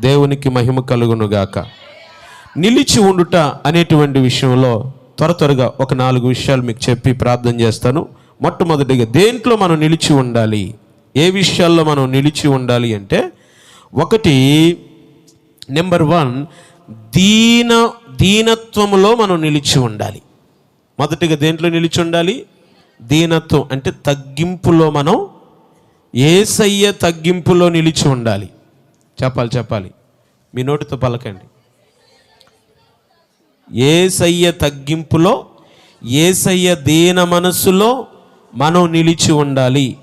దేవునికి మహిమ కలుగునుగాక. నిలిచి ఉండుట అనేటువంటి విషయంలో త్వర త్వరగా ఒక నాలుగు విషయాలు మీకు చెప్పి ప్రార్థన చేస్తాను. మొట్టమొదటిగా దేంట్లో మనం నిలిచి ఉండాలి? ఏ విషయాల్లో మనం నిలిచి ఉండాలి అంటే ఒకటి నెంబర్ వన్ దీన దీనత్వంలో మనం నిలిచి ఉండాలి. మొదటిగా దేంట్లో నిలిచి ఉండాలి? దీనత్వం అంటే తగ్గింపులో మనం ఏసయ్య తగ్గింపులో నిలిచి ఉండాలి. చెప్పాలి చెప్పాలి. మీ నోటితో పలకండి. ఏసయ్య తగ్గింపులో ఏసయ్య దీన మనస్సులో మనం నిలిచి ఉండాలి.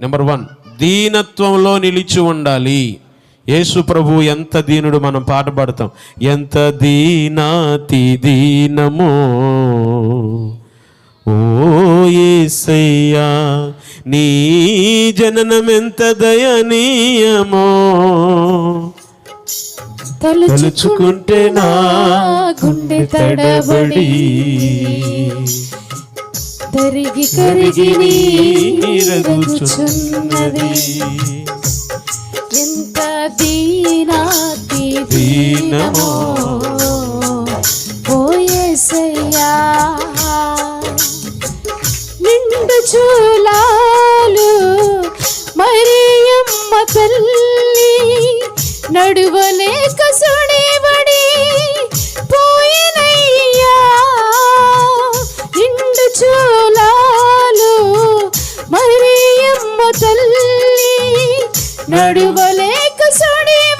నెంబర్ వన్ దీనత్వంలో నిలిచి ఉండాలి. యేసు ప్రభు ఎంత దీనుడు మనం పాట పాడతాం. ఎంత దీనాతి దీనమో. ఓ ఏసయ్యా నీ జననమెంత దయనీయమో? తలుచుకుంటే నా గుండె తడబడి తరిగి కరిగి నీరగుచున్నది. ఎంత దీనాతి దీనమో. ఓయేసయ్యా నిండు చూలాలు తల్లి నడువలేక సుడివడి పోయినయ్యా. నిండు చూలాలు మరియమ్మ తల్లి నడువలేక సుడివడి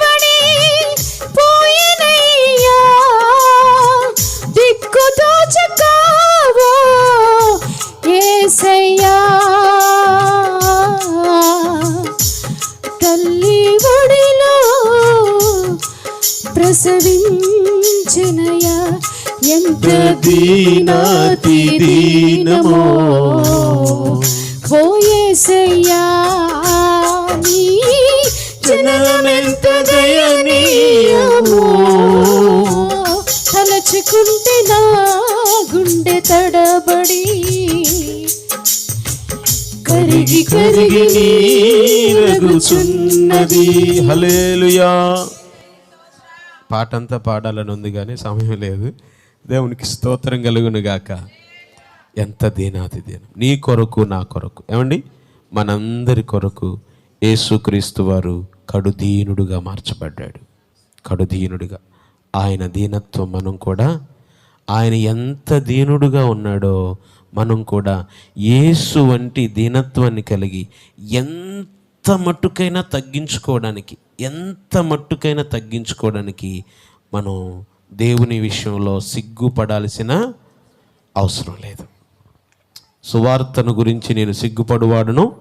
ఎంత దీనాతి దీనమో పోయేసయ్యా నీ జననమెంత దయనీయమో. తలచుకుంటే నా గుండె తడబడి కరిగి కరిగి నీరగుచున్నది. హలేలుయా పాట అంతా పాడాలని ఉంది కానీ సమయం లేదు. దేవునికి స్తోత్రం కలుగునుగాక ఎంత దీనాతి దీనం. నీ కొరకు నా కొరకు. ఏమండి? మనందరి కొరకు యేసుక్రీస్తు వారు కడుదీనుడుగా మార్చబడ్డాడు. కడుదీనుడుగా. ఆయన దీనత్వం మనం కూడా ఆయన ఎంత దీనుడుగా ఉన్నాడో మనం కూడా యేసు వంటి దీనత్వాన్ని కలిగి ఎంత మట్టుకైనా తగ్గించుకోవడానికి ఎంత మట్టుకైనా తగ్గించుకోవడానికి మనం దేవుని విషయంలో సిగ్గుపడాల్సిన అవసరం లేదు. సువార్తను గురించి నేను సిగ్గుపడువాడును?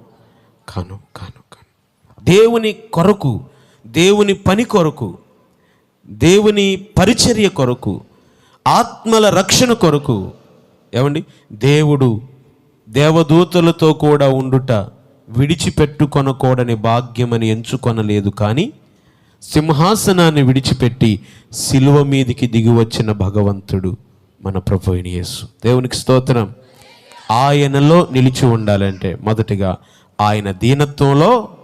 కాను కాను కాను. దేవుని కొరకు దేవుని పని కొరకు దేవుని పరిచర్య కొరకు ఆత్మల రక్షణ కొరకు ఏమండి? దేవుడు దేవదూతలతో కూడా ఉండుట విడిచిపెట్టుకొనకూడని భాగ్యమని ఎంచుకొనలేదు కానీ సింహాసనాన్ని విడిచిపెట్టి శిలువ మీదికి దిగివచ్చిన భగవంతుడు మన ప్రభు యేసు. దేవునికి స్తోత్రం. ఆయనలో నిలిచి ఉండాలంటే మొదటిగా ఆయన దీనత్వంలో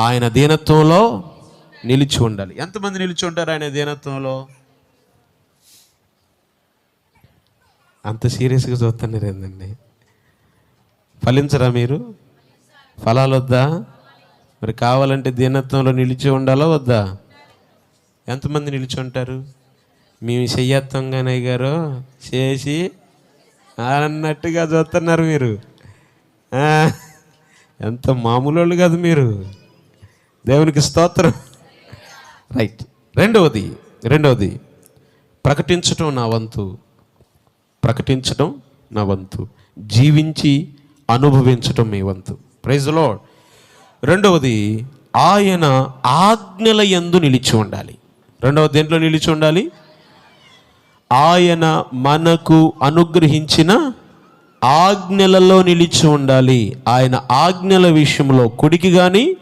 ఆయన దీనత్వంలో నిలిచి ఉండాలి. ఎంతమంది నిలిచి ఉంటారు ఆయన దీనత్వంలో? అంత సీరియస్గా చూస్తున్నారు ఏంటండి ఫలించరా మీరు? ఫలాలొద్దా? మరి కావాలంటే దీనత్వంలో నిలిచి ఉండాలా వద్దా? ఎంతమంది నిలిచి ఉంటారు? మేము చెయ్యత్వంగానే గారు చేసి అన్నట్టుగా చూస్తున్నారు మీరు. ఎంత మామూలు వాళ్ళు కాదు మీరు. దేవునికి స్తోత్రం. రైట్ రెండవది రెండవది ప్రకటించటం నా వంతు. ప్రకటించటం నా వంతు. జీవించి అనుభవించటం మీ వంతు. ప్రైజ్ లార్డ్ రెండవది ఆయన ఆజ్ఞల ఎందు నిలిచి ఉండాలి. రెండవ దేంట్లో నిలిచి ఉండాలి? ఆయన మనకు అనుగ్రహించిన ఆజ్ఞలలో నిలిచి ఉండాలి. ఆయన ఆజ్ఞల విషయంలో కుడికి కానీ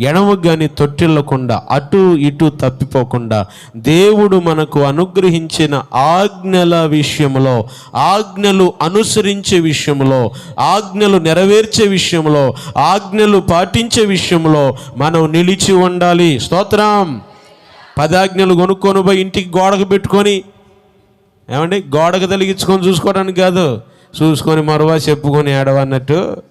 ఎడమ కానీ తొట్టిల్లకుండా అటు ఇటు తప్పిపోకుండా దేవుడు మనకు అనుగ్రహించిన ఆజ్ఞల విషయంలో ఆజ్ఞలు అనుసరించే విషయంలో ఆజ్ఞలు నెరవేర్చే విషయంలో ఆజ్ఞలు పాటించే విషయంలో మనం నిలిచి ఉండాలి. స్తోత్రం. పదాజ్ఞలు కొనుక్కొని పోయి ఇంటికి గోడకు పెట్టుకొని ఏమండి? గోడకు తలిగించుకొని చూసుకోవడానికి కాదు చూసుకొని మరవ చెప్పుకొని ఏడవన్నట్టు.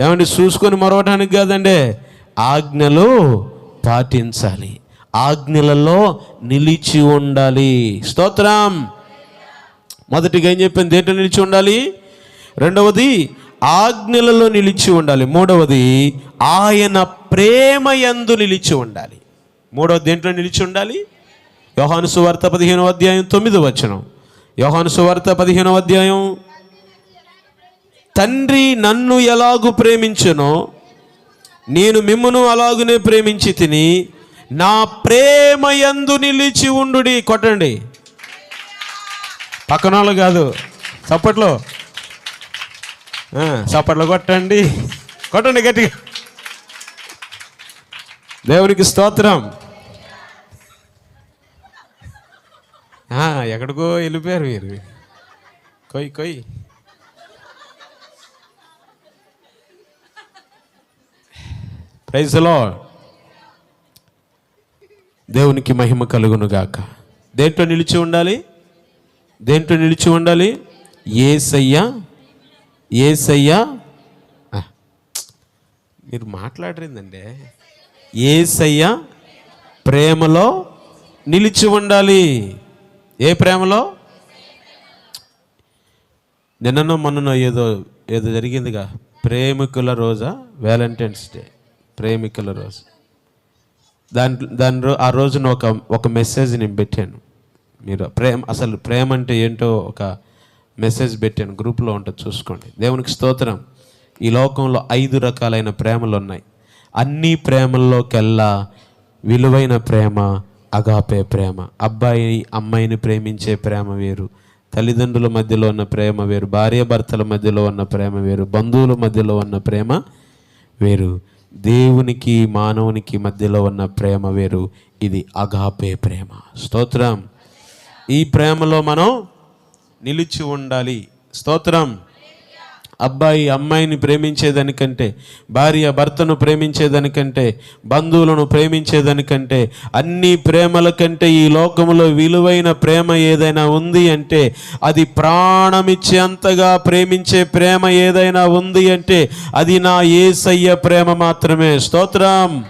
ఏమండి? చూసుకొని మరవటానికి కాదండి. ఆజ్ఞలు పాటించాలి. ఆజ్ఞలలో నిలిచి ఉండాలి. స్తోత్రం. మొదటిగా ఏం చెప్పింది? ఏంటో నిలిచి ఉండాలి? రెండవది ఆజ్ఞలలో నిలిచి ఉండాలి. మూడవది ఆయన ప్రేమ యందు నిలిచి ఉండాలి. మూడవది దేంట్లో నిలిచి ఉండాలి? యోహాను సువార్త పదిహేనవ అధ్యాయం తొమ్మిది వచనం. యోహాను సువార్త పదిహేనవ అధ్యాయం. తండ్రి నన్ను ఎలాగు ప్రేమించనో నేను మిమ్మును అలాగునే ప్రేమించి తిని నా ప్రేమ యందు నిలిచి ఉండుడి. కొట్టండి. పక్కన వాళ్ళు కాదు. చప్పట్లో. చప్పట్లు కొట్టండి. కొట్టండి గట్టిగా. దేవునికి స్తోత్రం. ఎక్కడికో వెళ్ళిపోయారు మీరు కొయ్ కొయ్. ప్రైజ్లో దేవునికి మహిమ కలుగును గాక దేంట్లో నిలిచి ఉండాలి? దేంట్లో నిలిచి ఉండాలి? ఏ సయ్య ఏ సయ్య మీరు మాట్లాడరిందండి? సయ్య ప్రేమలో నిలిచి ఉండాలి. ఏ ప్రేమలో? నిన్ననో మొన్ననో ఏదో ఏదో జరిగిందిగా. ప్రేమికుల రోజా వ్యాలంటైన్స్ డే ప్రేమికుల రోజు. దాని దాని రో ఆ రోజున ఒక ఒక మెసేజ్ నేను పెట్టాను. మీరు ప్రేమ అసలు ప్రేమ అంటే ఏంటో ఒక మెసేజ్ పెట్టాను. గ్రూప్లో ఉంటుంది చూసుకోండి. దేవునికి స్తోత్రం. ఈ లోకంలో ఐదు రకాలైన ప్రేమలు ఉన్నాయి. అన్ని ప్రేమల్లోకెల్లా విలువైన ప్రేమ అగాపే ప్రేమ. అబ్బాయి అమ్మాయిని ప్రేమించే ప్రేమ వేరు. తల్లిదండ్రుల మధ్యలో ఉన్న ప్రేమ వేరు. భార్యాభర్తల మధ్యలో ఉన్న ప్రేమ వేరు. బంధువుల మధ్యలో ఉన్న ప్రేమ వేరు. దేవునికి మానవునికి మధ్యలో ఉన్న ప్రేమ వేరు. ఇది అగాపే ప్రేమ. స్తోత్రం. ఈ ప్రేమలో మనం నిలిచి ఉండాలి. స్తోత్రం. అబ్బాయి అమ్మాయిని ప్రేమించేదానికంటే భార్య భర్తను ప్రేమించేదానికంటే బంధువులను ప్రేమించేదానికంటే అన్ని ప్రేమల కంటే ఈ లోకములో విలువైన ప్రేమ ఏదైనా ఉంది అంటే అది ప్రాణమిచ్చేంతగా ప్రేమించే ప్రేమ ఏదైనా ఉంది అంటే అది నా ఏసయ్య ప్రేమ మాత్రమే. స్తోత్రం.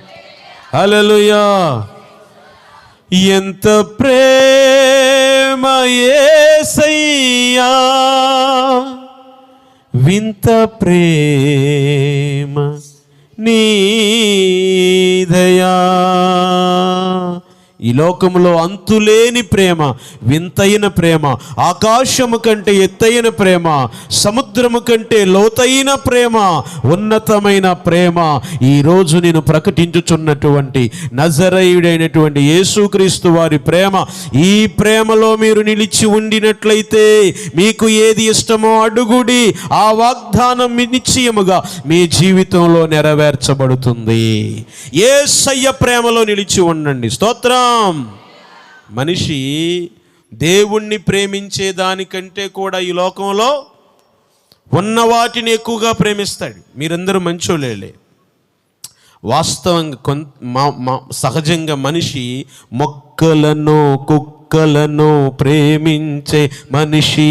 హలలుయా ఎంత ప్రేమ ఏసయ్యా. వింత ప్రేమ నీదయా ఈ లోకంలో అంతులేని ప్రేమ వింతైన ప్రేమ ఆకాశము కంటే ఎత్తైన ప్రేమ సముద్రము కంటే లోతైన ప్రేమ ఉన్నతమైన ప్రేమ ఈరోజు నేను ప్రకటించుచున్నటువంటి నజరయుడైనటువంటి యేసుక్రీస్తు వారి ప్రేమ. ఈ ప్రేమలో మీరు నిలిచి ఉండినట్లయితే మీకు ఏది ఇష్టమో అడుగుడి ఆ వాగ్దానం నిశ్చయముగా మీ జీవితంలో నెరవేర్చబడుతుంది. ఏసయ్య ప్రేమలో నిలిచి ఉండండి. స్తోత్రం. మనిషి దేవుణ్ణి ప్రేమించే దానికంటే కూడా ఈ లోకంలో ఉన్న వాటిని ఎక్కువగా ప్రేమిస్తాడు. మీరందరూ మంచోళ్ళే వాస్తవంగా కొంత మా సహజంగా మనిషి మొక్కలను కుక్కలను ప్రేమించే మనిషి.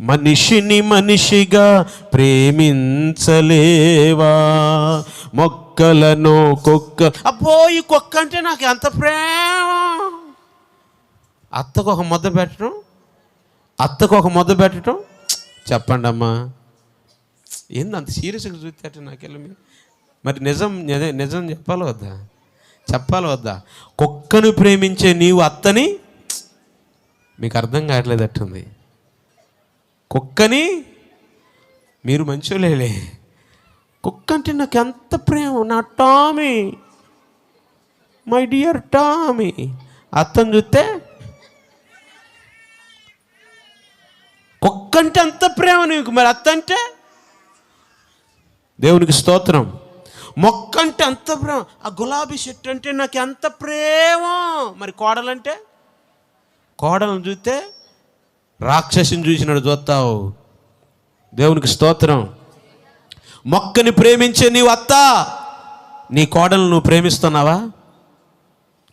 మనిషిని మనిషిగా ప్రేమించలేవా? మొక్కలను కుక్క అబ్బో ఈ కుక్క అంటే నాకు ఎంత ప్రేమ? అత్తకు ఒక ముద్ద పెట్టడం? అత్తకు ఒక ముద్ద పెట్టడం? చెప్పండి అమ్మా. ఏంది అంత సీరియస్గా చూస్తే నాకెళ్ళి మీరు మరి నిజం నిజం నిజం చెప్పాలి వద్దా? చెప్పాలి వద్దా? కుక్కను ప్రేమించే నీవు అత్తని? మీకు అర్థం కావట్లేదట్టుంది కుక్కని మీరు మంచోలేలే కుక్క అంటే నాకు ఎంత ప్రేమ? నా టామీ. My dear Tommy. అత్తని చూస్తే కుక్క అంటే అంత ప్రేమ నీకు? మరి అత్త అంటే దేవునికి స్తోత్రం. మొక్క అంటే అంత ప్రేమ? ఆ గులాబీ చెట్టు అంటే నాకు ఎంత ప్రేమ? మరి కోడలంటే? కోడలను చూస్తే రాక్షసిని చూసినాడు చూస్తావు. దేవునికి స్తోత్రం. మొక్కని ప్రేమించే నీవు అత్త. నీ కోడలు నువ్వు ప్రేమిస్తున్నావా?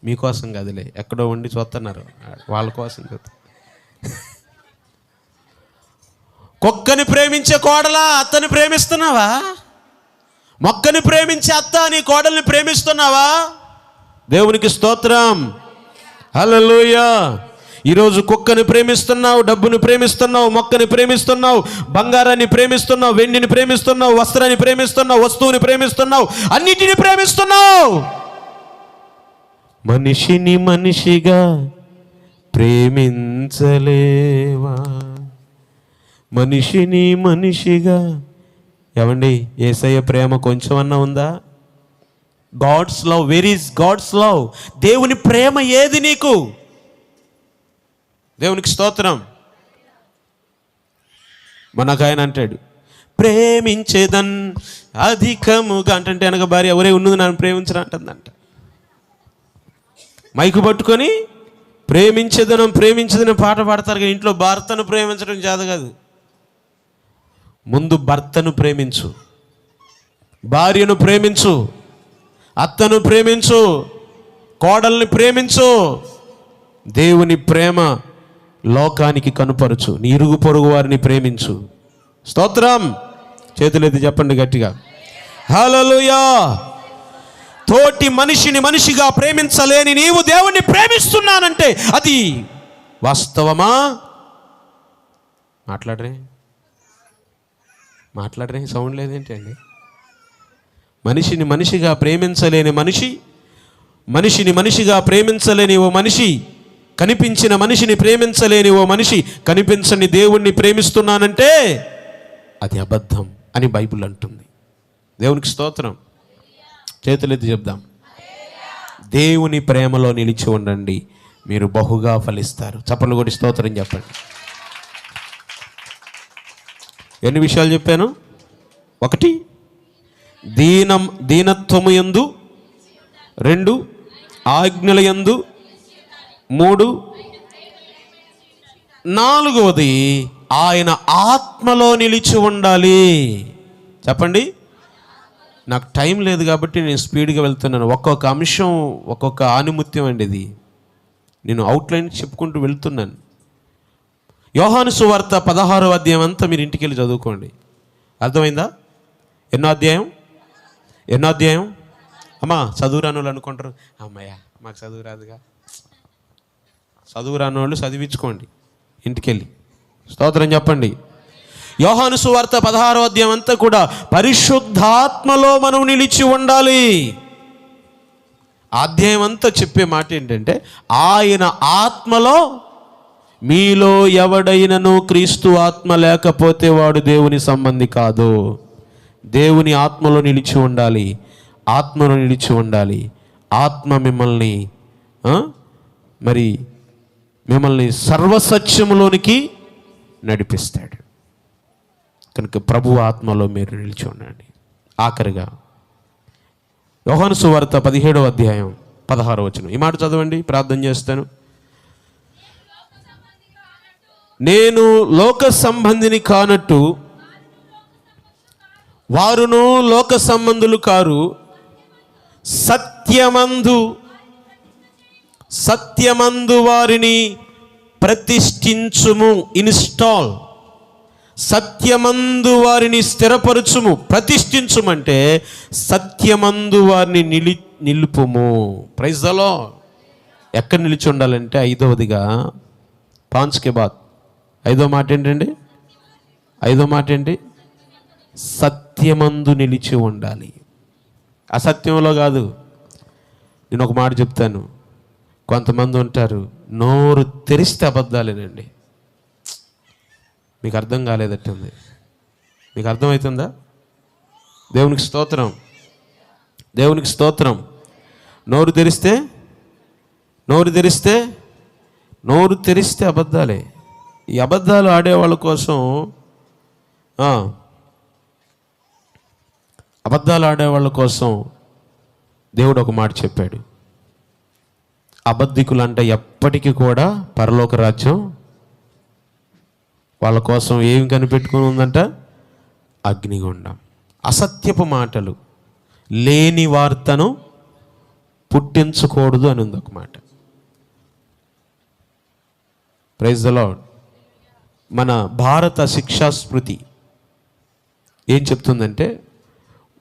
మీకోసం కదిలే ఎక్కడో ఉండి చూస్తున్నారు. వాళ్ళ కోసం చూస్తా. కుక్కని ప్రేమించే కోడలా అత్తని ప్రేమిస్తున్నావా? మొక్కని ప్రేమించే అత్త నీ కోడల్ని ప్రేమిస్తున్నావా? దేవునికి స్తోత్రం. హలో ఈరోజు కుక్కని ప్రేమిస్తున్నావు డబ్బును ప్రేమిస్తున్నావు మొక్కని ప్రేమిస్తున్నావు బంగారాన్ని ప్రేమిస్తున్నావు వెండిని ప్రేమిస్తున్నావు వస్త్రాన్ని ప్రేమిస్తున్నావు వస్తువుని ప్రేమిస్తున్నావు అన్నిటిని ప్రేమిస్తున్నావు. మనిషిని మనిషిగా ప్రేమించలేవా? మనిషిని మనిషిగా. ఏమండి ఏసయ్య ప్రేమ కొంచెమన్నా ఉందా? God's love where is God's love? దేవుని ప్రేమ ఏది నీకు? దేవునికి స్తోత్రం. మనకు ఆయన అంటాడు ప్రేమించేదన్ అధికముగా అంటే వెనక భార్య ఎవరే ఉన్నది నన్ను ప్రేమించరా అంటుందంట. మైకు పట్టుకొని ప్రేమించేదనం ప్రేమించేదనం పాట పాడతారు కానీ ఇంట్లో భర్తను ప్రేమించడం చేత కాదు. ముందు భర్తను ప్రేమించు భార్యను ప్రేమించు అత్తను ప్రేమించు కోడల్ని ప్రేమించు దేవుని ప్రేమ లోకానికి కనుపరచు నీ ఇరుగు పొరుగు వారిని ప్రేమించు. స్తోత్రం. చేతులెత్తి చెప్పండి గట్టిగా. హలలుయా తోటి మనిషిని మనిషిగా ప్రేమించలేని నీవు దేవుణ్ణి ప్రేమిస్తున్నానంటే అది వాస్తవమా? మాట్లాడరే. మాట్లాడరే సౌండ్ లేదేంటి అండి? మనిషిని మనిషిగా ప్రేమించలేని మనిషి మనిషిని మనిషిగా ప్రేమించలేని ఓ మనిషి కనిపించిన మనిషిని ప్రేమించలేని ఓ మనిషి కనిపించని దేవుణ్ణి ప్రేమిస్తున్నానంటే అది అబద్ధం అని బైబిల్ అంటుంది. దేవునికి స్తోత్రం. చేతులెత్తి చెప్దాం. దేవుని ప్రేమలో నిలిచి ఉండండి. మీరు బహుగా ఫలిస్తారు. చప్పలు కొట్టి స్తోత్రం చెప్పండి. ఎన్ని విషయాలు చెప్పాను? ఒకటి దీనం దీనత్వము యందు. రెండు ఆజ్ఞల యందు. మూడు. నాలుగవది ఆయన ఆత్మలో నిలిచి ఉండాలి. చెప్పండి. నాకు టైం లేదు కాబట్టి నేను స్పీడ్గా వెళ్తున్నాను. ఒక్కొక్క అంశం ఒక్కొక్క ఆనిముత్యం అండి ఇది. నేను అవుట్లైన్ చెప్పుకుంటూ వెళ్తున్నాను. యోహాను సువార్త పదహారో అధ్యాయం అంతా మీరు ఇంటికి వెళ్ళి చదువుకోండి. అర్థమైందా? ఎన్నో అధ్యాయం? ఎన్నో అధ్యాయం? అమ్మా చదువురాను వాళ్ళు అనుకుంటారు. అమ్మయ్యా మాకు చదువు రాదుగా. చదువు రాని వాళ్ళు చదివించుకోండి. ఇంటికెళ్ళి. స్తోత్రం చెప్పండి. యోహాను సువార్త పదహారో అధ్యాయం అంతా కూడా పరిశుద్ధాత్మలో మనం నిలిచి ఉండాలి. ఆ అధ్యాయం అంతా చెప్పే మాట ఏంటంటే ఆయన ఆత్మలో మీలో ఎవడైనను క్రీస్తు ఆత్మ లేకపోతే వాడు దేవుని సంబంధి కాదు. దేవుని ఆత్మలో నిలిచి ఉండాలి. ఆత్మలో నిలిచి ఉండాలి. ఆత్మ మిమ్మల్ని మరి మిమ్మల్ని సర్వసత్యములోనికి నడిపిస్తాడు. కనుక ప్రభు ఆత్మలో మీరు నిలిచి ఉండండి. ఆఖరిగా యోహాను సువార్త పదిహేడవ అధ్యాయం పదహారు వచనం. ఈ మాట చదవండి ప్రార్థన చేస్తాను. నేను లోక సంబంధిని కానట్టు వారును లోక సంబంధులు కారు సత్యమందు సత్యమందు వారిని ప్రతిష్ఠించుము ఇన్స్టాల్. సత్యమందు వారిని స్థిరపరచుము ప్రతిష్ఠించుమంటే సత్యమందు వారిని నిలి నిలుపుము. ప్రైజ్లో ఎక్కడ నిలిచి ఉండాలంటే ఐదవదిగా పాంచ్కే బాత్. ఐదో మాట ఏంటండి? ఐదో మాట ఏంటి? సత్యమందు నిలిచి ఉండాలి. అసత్యంలో కాదు. నేను ఒక మాట చెప్తాను. కొంతమంది ఉంటారు నోరు తెరిస్తే అబద్ధాలేనండి. మీకు అర్థం కాలేదట్టుంది. మీకు అర్థమవుతుందా దేవునికి స్తోత్రం. దేవునికి స్తోత్రం. నోరు తెరిస్తే నోరు తెరిస్తే నోరు తెరిస్తే అబద్ధాలే. ఈ అబద్ధాలు ఆడేవాళ్ళ కోసం అబద్ధాలు ఆడేవాళ్ళ కోసం దేవుడు ఒక మాట చెప్పాడు. అబద్ధికులంటే ఎప్పటికీ కూడా పరలోక రాజ్యం వాళ్ళ కోసం ఏం కనిపెట్టుకుని ఉందంట? అగ్నిగుండం. అసత్యపు మాటలు. లేని వార్తను పుట్టించకూడదు అని ఉంది ఒక మాట. ప్రైజ్ ద లాడ్ మన భారత శిక్షా స్మృతి ఏం చెప్తుందంటే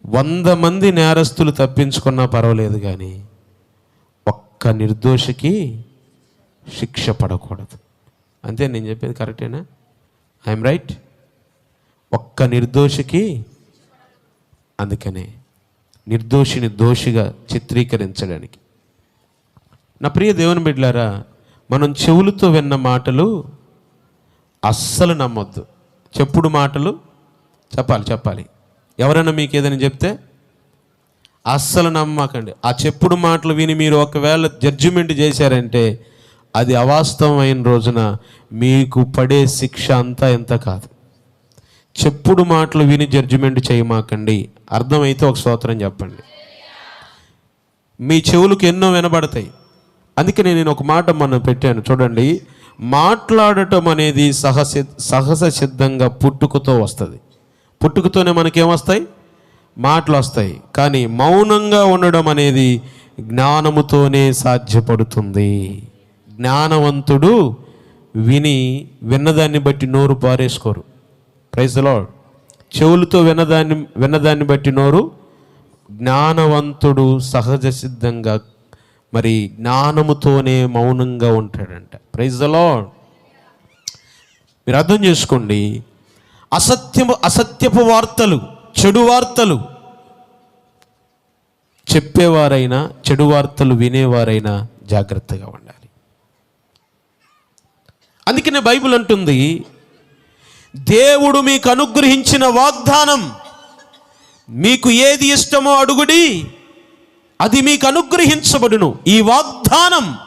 వంద మంది నేరస్తులు తప్పించుకున్నా పర్వాలేదు కానీ ఒక్క నిర్దోషికి శిక్ష పడకూడదు. అంతే నేను చెప్పేది కరెక్టేనా? I'm right. ఒక్క నిర్దోషికి అందుకనే నిర్దోషిని దోషిగా చిత్రీకరించడానికి. నా ప్రియ దేవుని బిడ్డలారా మనం చెవులతో విన్న మాటలు అస్సలు నమ్మొద్దు. చెప్పుడు మాటలు చెప్పాలి చెప్పాలి. ఎవరైనా మీకు ఏదైనా చెప్తే అస్సలు నమ్మకండి. ఆ చెప్పుడు మాటలు విని మీరు ఒకవేళ జడ్జిమెంట్ చేశారంటే అది అవాస్తవమైన రోజున మీకు పడే శిక్ష అంతా ఎంత కాదు. చెప్పుడు మాటలు విని జడ్జిమెంట్ చేయమాకండి. అర్థమైతే ఒక స్తోత్రం చెప్పండి. మీ చెవులకు ఎన్నో వినబడతాయి. అందుకనే నేను ఒక మాట మనం పెట్టాను. చూడండి మాట్లాడటం అనేది సహసి సహజ సిద్ధంగా పుట్టుకతో వస్తుంది. పుట్టుకతోనే మనకేమొస్తాయి మాటలు వస్తాయి కానీ మౌనంగా ఉండడం అనేది జ్ఞానముతోనే సాధ్యపడుతుంది. జ్ఞానవంతుడు విని విన్నదాన్ని బట్టి నోరు పారేసుకోరు. ప్రైజ్ చెవులతో విన్నదాన్ని విన్నదాన్ని బట్టి నోరు జ్ఞానవంతుడు సహజ సిద్ధంగా మరి జ్ఞానముతోనే మౌనంగా ఉంటాడంట. ప్రైజ్ మీరు అర్థం చేసుకోండి. అసత్యము అసత్యపు వార్తలు చెడు వార్తలు. చెప్పేవారైనా చెడు వార్తలు వినేవారైనా జాగ్రత్తగా ఉండాలి. అందుకనే బైబిల్ అంటుంది దేవుడు మీకు అనుగ్రహించిన వాగ్దానం మీకు ఏది ఇష్టమో అడుగుడి అది మీకు అనుగ్రహించబడును. ఈ వాగ్దానం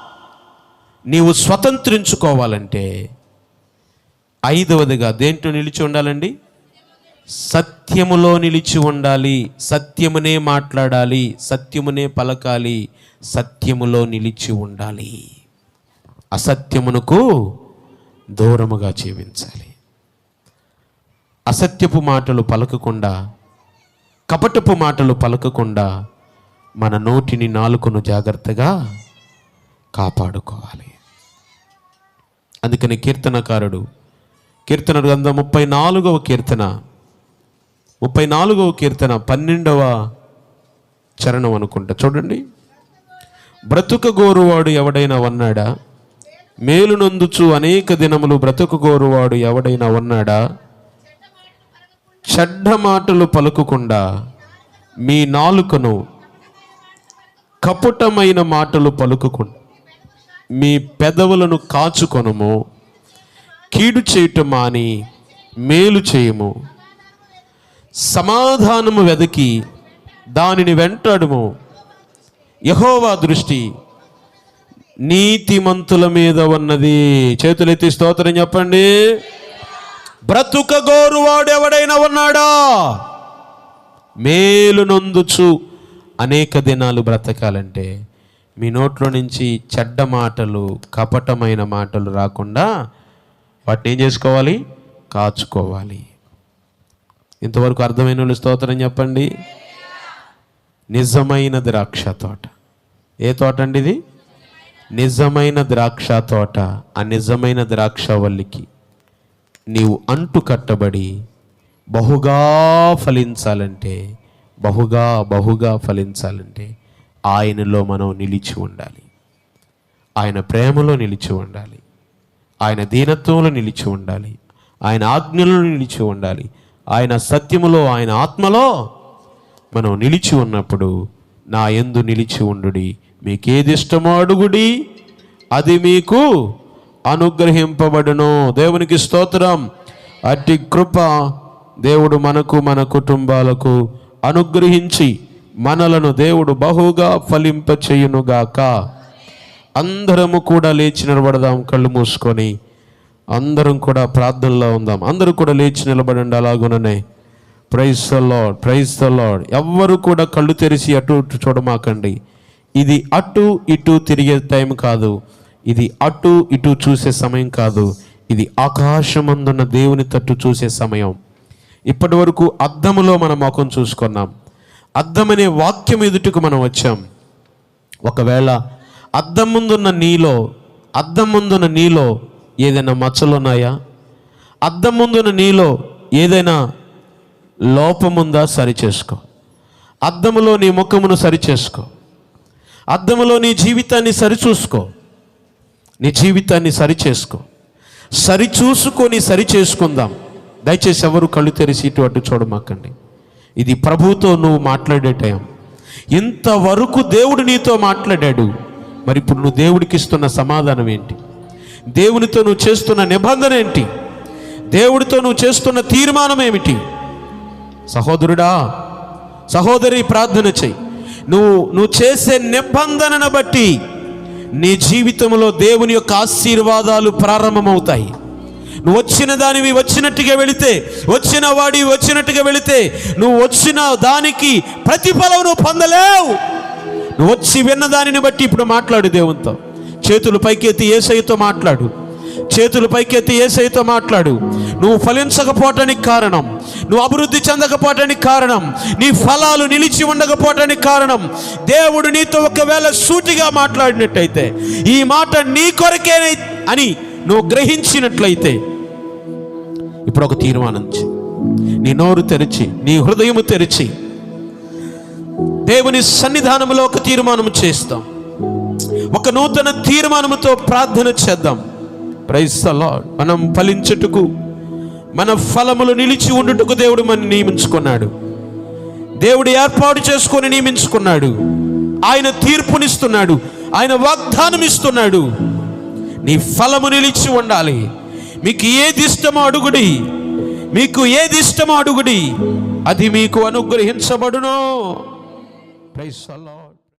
నీవు స్వతంత్రించుకోవాలంటే ఐదవదిగా దేంట్లో నిలిచి ఉండాలండి? సత్యములో నిలిచి ఉండాలి. సత్యమునే మాట్లాడాలి. సత్యమునే పలకాలి. సత్యములో నిలిచి ఉండాలి. అసత్యమునకు దూరముగా జీవించాలి. అసత్యపు మాటలు పలకకుండా కపటపు మాటలు పలకకుండా మన నోటిని నాలుకను జాగ్రత్తగా కాపాడుకోవాలి. అందుకని కీర్తనకారుడు కీర్తన గ్రంథం ముప్పై నాలుగవ కీర్తన ముప్పై నాలుగవ కీర్తన పన్నెండవ చరణం అనుకుంటా. చూడండి. బ్రతుక గోరువాడు ఎవడైనా ఉన్నాడా మేలు నొందుచు అనేక దినములు బ్రతుక గోరువాడు ఎవడైనా ఉన్నాడా చెడ్డ మాటలు పలుకుకుండా మీ నాలుకను కపుటమైన మాటలు పలుకుకుండా మీ పెదవులను కాచుకొనము కీడు చేయటం మాని మేలు చేయము. సమాధానము వెదకి దానిని వెంటాడుము. యహోవా దృష్టి నీతిమంతుల మీద ఉన్నది. చేతులెత్తి స్తోత్రం చెప్పండి. బ్రతుక గోరువాడు ఎవడైనా ఉన్నాడా? మేలు నొందుచు అనేక దినాలు బ్రతకాలంటే మీ నోట్లో నుంచి చెడ్డ మాటలు కపటమైన మాటలు రాకుండా వాటిని ఏం చేసుకోవాలి? కాచుకోవాలి. ఇంతవరకు అర్థమైన వాళ్ళు స్తోత్రం చెప్పండి. నిజమైన ద్రాక్ష తోట. ఏ తోట అండి ఇది? నిజమైన ద్రాక్ష తోట ఆ నిజమైన ద్రాక్ష వల్లికి నీవు అంటు కట్టబడి బహుగా ఫలించాలంటే బహుగా బహుగా ఫలించాలంటే ఆయనలో మనం నిలిచి ఉండాలి. ఆయన ప్రేమలో నిలిచి ఉండాలి. ఆయన దీనత్వంలో నిలిచి ఉండాలి. ఆయన ఆజ్ఞలో నిలిచి ఉండాలి. ఆయన సత్యములో ఆయన ఆత్మలో మనం నిలిచి ఉన్నప్పుడు నా ఎందు నిలిచి ఉండుడి. మీకేది ఇష్టమో అడుగుడి. అది మీకు అనుగ్రహింపబడును. దేవునికి స్తోత్రం. అట్టి కృప దేవుడు మనకు మన కుటుంబాలకు అనుగ్రహించి మనలను దేవుడు బహుగా ఫలింపచేయునుగాక. అందరము కూడా లేచి నిలబడదాం కళ్ళు మూసుకొని. అందరం కూడా ప్రార్థనలో ఉందాం. అందరూ కూడా లేచి నిలబడండి అలాగుననే. Praise the Lord praise the Lord ఎవ్వరు కూడా కళ్ళు తెరిచి అటు ఇటు చూడమాకండి. ఇది అటు ఇటు తిరిగే టైం కాదు. ఇది అటు ఇటు చూసే సమయం కాదు. ఇది ఆకాశమందున్న దేవుని తట్టు చూసే సమయం. ఇప్పటి వరకు అద్దములో మన ముఖం చూసుకున్నాం. అద్దం అనే వాక్యం ఎదుటకు మనం వచ్చాం. ఒకవేళ అద్దం ముందున్న నీలో అద్దం ముందున్న నీలో ఏదైనా మచ్చలు ఉన్నాయా అద్దం ముందున్న నీలో ఏదైనా లోపముందా సరిచేసుకో అద్దములో నీ ముఖమును సరిచేసుకో అద్దములో నీ జీవితాన్ని సరిచూసుకో నీ జీవితాన్ని సరిచేసుకో సరిచూసుకొని సరిచేసుకుందాం దయచేసి ఎవరు కళ్ళు తెరిచి ఇటు చూడమాకండి. ఇది ప్రభువుతో నువ్వు మాట్లాడే టైం. ఇంతవరకు దేవుడు నీతో మాట్లాడాడు. మరి ఇప్పుడు నువ్వు దేవుడికి ఇస్తున్న సమాధానం ఏంటి? దేవునితో నువ్వు చేస్తున్న నిబంధన ఏంటి? దేవుడితో నువ్వు చేస్తున్న తీర్మానం ఏమిటి? సహోదరుడా సహోదరి ప్రార్థన చెయ్యి. నువ్వు నువ్వు చేసే నిబంధనను బట్టి నీ జీవితంలో దేవుని యొక్క ఆశీర్వాదాలు ప్రారంభమవుతాయి. నువ్వు వచ్చిన దానివి వచ్చినట్టుగా వెళితే వచ్చిన వాడి వచ్చినట్టుగా వెళితే నువ్వు వచ్చిన దానికి ప్రతిఫలం నువ్వు పొందలేవు. నువ్వు వచ్చి విన్న దానిని బట్టి ఇప్పుడు మాట్లాడు దేవునితో. చేతులు పైకెత్తి ఏసైతో మాట్లాడు. చేతులు పైకెత్తి ఏసైతో మాట్లాడు. నువ్వు ఫలించకపోవటానికి కారణం నువ్వు అభివృద్ధి చెందకపోవటానికి కారణం నీ ఫలాలు నిలిచి ఉండకపోవటానికి కారణం. దేవుడు నీతో ఒకవేళ సూటిగా మాట్లాడినట్టయితే ఈ మాట నీ కొరకే అని నువ్వు గ్రహించినట్లయితే ఇప్పుడు ఒక తీర్మానం చేయి. నీ నోరు తెరిచి నీ హృదయము తెరిచి దేవుని సన్నిధానంలో ఒక తీర్మానం చేస్తాం. ఒక నూతన తీర్మానముతో ప్రార్థన చేద్దాం. ప్రైస్తలో మనం ఫలించుటకు మన ఫలములు నిలిచి ఉండుటకు దేవుడు మన నియమించుకున్నాడు. దేవుడు ఏర్పాటు చేసుకొని నియమించుకున్నాడు. ఆయన తీర్పునిస్తున్నాడు. ఆయన వాగ్దానం ఇస్తున్నాడు నీ ఫలము నిలిచి ఉండాలి. మీకు ఏది ఇష్టమో అడుగుడి. మీకు ఏది ఇష్టమో అడుగుడి. అది మీకు అనుగ్రహించబడును. Price lord